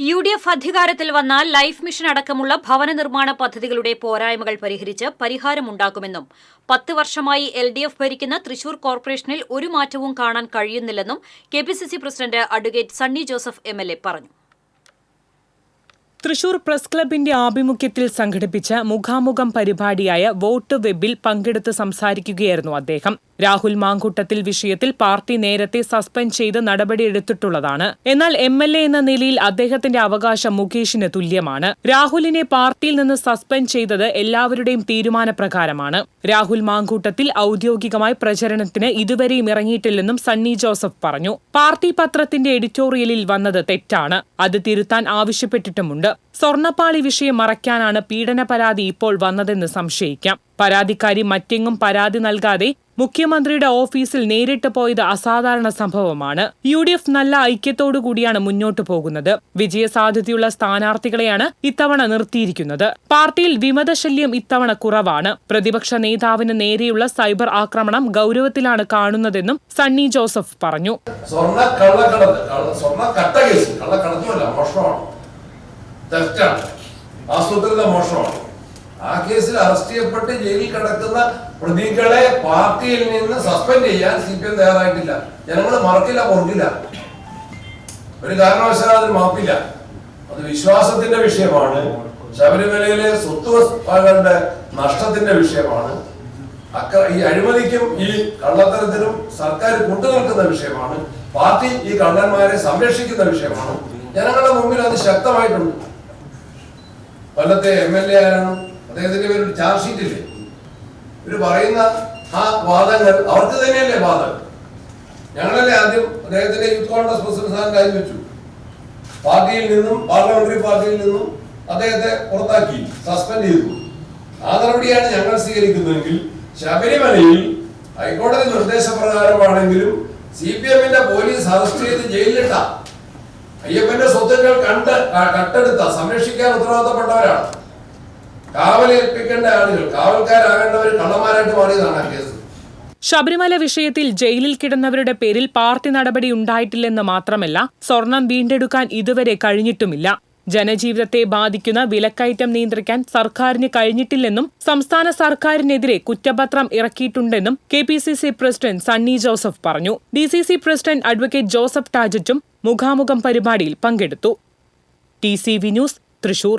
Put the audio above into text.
U D F അധികാരത്തിൽ വന്നാൽ life mission അടക്കമുള്ള ഭവന നിർമ്മാണ പദ്ധതികളുടെ പോരായ്മകൾ പരിഹരിച്ച് പരിഹാരമുണ്ടാക്കുമെന്നും പത്ത് വർഷമായി എൽ ഡി എഫ് ഭരിക്കുന്ന തൃശൂർ കോർപ്പറേഷനിൽ ഒരു മാറ്റവും കാണാൻ കഴിയുന്നില്ലെന്നും K P C C president advocate Sunny Joseph M L A പറഞ്ഞു. തൃശൂർ പ്രസ് ക്ലബിന്റെ ആഭിമുഖ്യത്തിൽ സംഘടിപ്പിച്ച മുഖാമുഖം പരിപാടിയായ വോട്ട് വെബിൽ പങ്കെടുത്ത് സംസാരിക്കുകയായിരുന്നു അദ്ദേഹം. രാഹുൽ മാങ്കൂട്ടത്തിൽ വിഷയത്തിൽ പാർട്ടി നേരത്തെ സസ്പെൻഡ് ചെയ്ത് നടപടിയെടുത്തിട്ടുള്ളതാണ് എന്നാൽ എം എൽ എ എന്ന നിലയിൽ അദ്ദേഹത്തിന്റെ അവകാശം മുകേഷിന് തുല്യമാണ്. രാഹുലിനെ പാർട്ടിയിൽ നിന്ന് സസ്പെൻഡ് ചെയ്തത് എല്ലാവരുടെയും തീരുമാനപ്രകാരമാണ്. രാഹുൽ മാങ്കൂട്ടത്തിൽ ഔദ്യോഗികമായി പ്രചരണത്തിന് ഇതുവരെയും ഇറങ്ങിയിട്ടില്ലെന്നും സണ്ണി ജോസഫ് പറഞ്ഞു. പാർട്ടി പത്രത്തിന്റെ എഡിറ്റോറിയലിൽ വന്നത് തെറ്റാണ്. അത് തിരുത്താൻ ആവശ്യപ്പെട്ടിട്ടുമുണ്ട്. സ്വർണപ്പാളി വിഷയം മറയ്ക്കാനാണ് പീഡന പരാതി ഇപ്പോൾ വന്നതെന്ന് സംശയിക്കാം. പരാതിക്കാരി മറ്റെങ്ങും പരാതി നൽകാതെ മുഖ്യമന്ത്രിയുടെ ഓഫീസിൽ നേരിട്ട് പോയത് അസാധാരണ സംഭവമാണ്. യു ഡി എഫ് നല്ല ഐക്യത്തോടു കൂടിയാണ് മുന്നോട്ടു പോകുന്നത്. വിജയസാധ്യതയുള്ള സ്ഥാനാർത്ഥികളെയാണ് ഇത്തവണ നിർത്തിയിരിക്കുന്നത്. പാർട്ടിയിൽ വിമതശല്യം ഇത്തവണ കുറവാണ്. പ്രതിപക്ഷ നേതാവിന് നേരെയുള്ള സൈബർ ആക്രമണം ഗൗരവത്തിലാണ് കാണുന്നതെന്നും സണ്ണി ജോസഫ് പറഞ്ഞു. ആസൂത്രിത കേസിൽ അറസ്റ്റ് ചെയ്യപ്പെട്ട് ജയിലിൽ കിടക്കുന്ന പ്രതികളെ പാർട്ടിയിൽ നിന്ന് സസ്പെൻഡ് ചെയ്യാൻ സി പി എം തയ്യാറായിട്ടില്ല. ജനങ്ങൾ മറക്കില്ല പൊറുക്കില്ല. ഒരു കാരണവശാലും അതിന് മാപ്പില്ല. അത് വിശ്വാസത്തിന്റെ വിഷയമാണ്. ശബരിമലയിലെ സ്വത്തുവകകളുടെ നഷ്ടത്തിന്റെ വിഷയമാണ്. അക്ര ഈ അഴിമതിക്കും ഈ കള്ളത്തരത്തിനും സർക്കാർ കൂട്ടുനിൽക്കുന്ന വിഷയമാണ്. പാർട്ടി ഈ കള്ളന്മാരെ സംരക്ഷിക്കുന്ന വിഷയമാണ്. ജനങ്ങളുടെ മുമ്പിൽ അത് ശക്തമായിട്ടുണ്ട്. കൊല്ലത്തെ എം എൽ എ ആരാണ്? അദ്ദേഹത്തിന്റെ പേരിൽ ചാർജ് ഷീറ്റ് ഇല്ലേ? ഇവർ പറയുന്ന ആ വാദങ്ങൾ അവർക്ക് തന്നെയല്ലേ വാദങ്ങൾ ഞങ്ങളല്ലേ ആദ്യം അദ്ദേഹത്തിന്റെ യൂത്ത് കോൺഗ്രസ് പ്രസിഡന്റ് സ്ഥാനം വെച്ചു. പാർട്ടിയിൽ നിന്നും പാർലമെന്ററി പാർട്ടിയിൽ നിന്നും അദ്ദേഹത്തെ പുറത്താക്കി സസ്പെൻഡ് ചെയ്തു. ആ നടപടിയാണ് ഞങ്ങൾ സ്വീകരിക്കുന്നതെങ്കിൽ ശബരിമലയിൽ ഹൈക്കോടതി നിർദ്ദേശപ്രകാരമാണെങ്കിലും സി പി എമ്മിന്റെ പോലീസ് അറസ്റ്റ് ചെയ്ത് ജയിലിലിട്ട. അയ്യപ്പന്റെ സ്വത്തുക്കൾ കണ്ട് കട്ടെടുത്ത സംരക്ഷിക്കാൻ ഉത്തരവാദിത്തപ്പെട്ടവരാണ്. കാവലേൽപ്പിക്കേണ്ട ആളുകൾ കാവൽക്കാരാകേണ്ടവർ കള്ളന്മാരായിട്ട് മാറിയതാണ് ആ കേസ്. ശബരിമല വിഷയത്തിൽ ജയിലിൽ കിടന്നവരുടെ പേരിൽ പാർട്ടി നടപടി ഉണ്ടായിട്ടില്ലെന്ന് മാത്രമല്ല സ്വർണം വീണ്ടെടുക്കാൻ ഇതുവരെ കഴിഞ്ഞിട്ടുമില്ല. ജനജീവിതത്തെ ബാധിക്കുന്ന വിലക്കയറ്റം നിയന്ത്രിക്കാൻ സർക്കാരിന് കഴിഞ്ഞിട്ടില്ലെന്നും സംസ്ഥാന സർക്കാരിനെതിരെ കുറ്റപത്രം ഇറക്കിയിട്ടുണ്ടെന്നും K P C C president Sunny Joseph പറഞ്ഞു. D C C president advocate Joseph ടാജറ്റും മുഖാമുഖം പരിപാടിയിൽ പങ്കെടുത്തു. T C V news Thrissur.